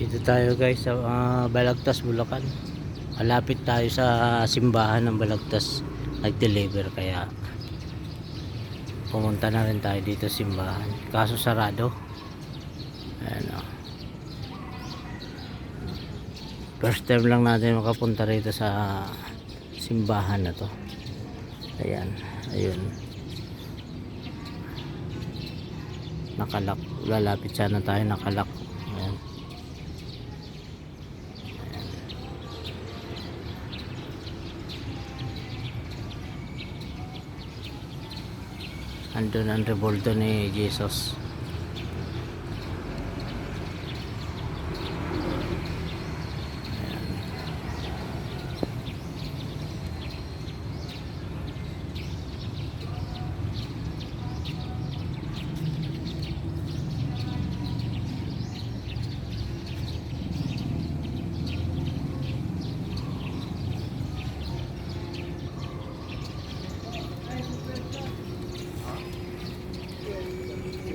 Dito tayo guys sa ah, Balagtas, Bulacan. Malapit tayo sa simbahan ng Balagtas. Nag-deliver kaya pumunta na rin tayo dito sa simbahan. Kaso sarado. Ayan o. First time lang natin makapunta rito sa simbahan na to. Ayan. Ayun. Nakalak. Lalapit sana tayo nakalak. Ayan. Andun ang revolto ni Jesus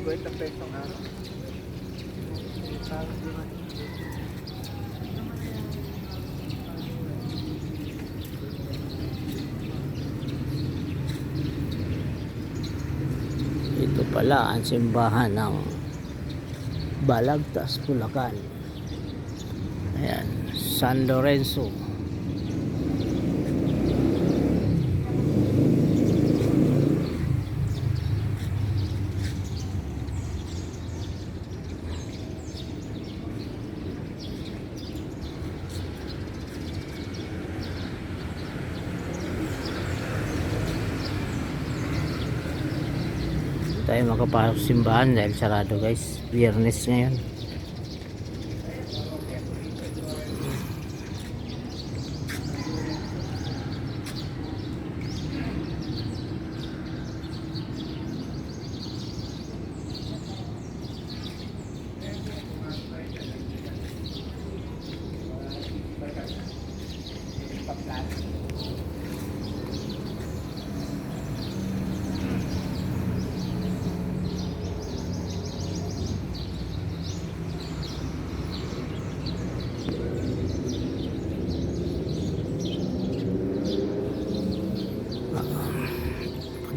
Kwenta pesong araw. Parang di man. ito pala ang simbahan ng Balagtas, Bulacan ayan San Lorenzo tayo makapasok simbahan dahil sarado guys. Biyernes ngayon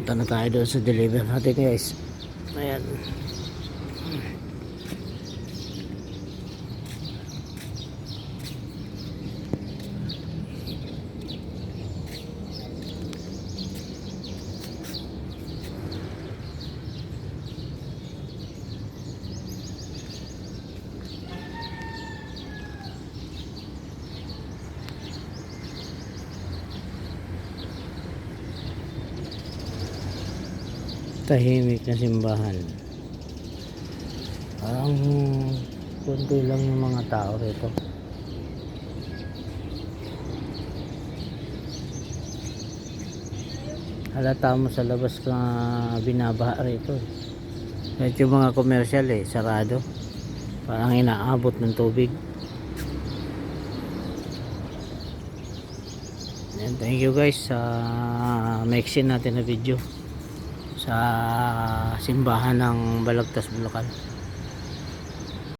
punta na tayo doon sa deliver natin guys. Ayan tahimik na simbahan. Parang kunti lang yung mga tao rito. Halata mo sa labas ka binabaha rito. Kahit yung mga komersyal eh sarado. Parang inaabot ng tubig. Yan, thank you guys sa mixin natin na video sa simbahan ng Balagtas, Bulacan.